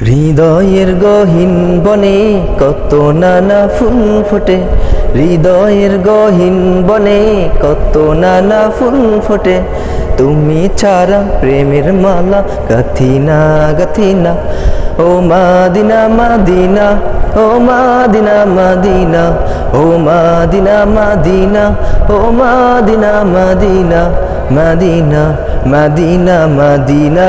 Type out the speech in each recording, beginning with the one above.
হৃদয়ের গহীন বনে কত নানা ফুল ফোটে। হৃদয়ের গহীন বনে কত নানা ফুল ফোটে। তুমি ছাড়া প্রেমের মালা গাথিনা গাথিনা। ও মাদিনা মাদিনা, ও মাদিনা মাদিনা। ও মাদিনা মাদিনা, ও মাদিনা মাদিনা। মাদিনা মাদিনা মাদিনা।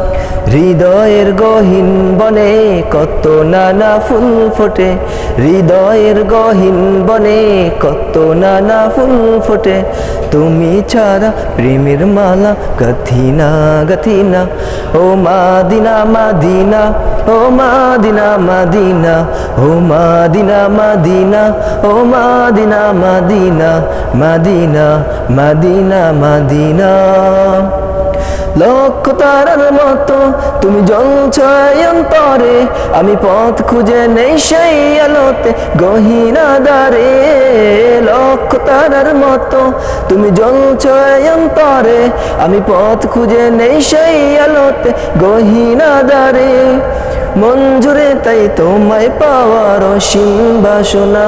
হৃদয়ের গহীন বনে কত নানা ফুল ফোটে। হৃদয়ের গহীন বনে কত নানা ফুল ফোটে। তুমি ছাড়া প্রেমের মালা গথিনা গথিনা। ও মাদিনা মাদিনা, ও মাদিনা মাদিনা। ও মাদিনা মাদিনা, ও মাদিনা মাদিনা। মাদিনা মাদিনা মাদিনা। লক্ষ তারার মতো তুমি জ্বলছ অন্তরে আমি পথ খুঁজে নেই সেই আলোতে, গহীনা দ্বারে লক্ষ তারার মতো তুমি জ্বলছ অন্তরে আমি পথ খুঁজে নেই সেই আলোতে, গহীনা দ্বারে মঞ্জুরে তাই তোমায় পাওয়ার অসীম বাসনা।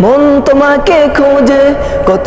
মন তোমাকে খোঁজে কত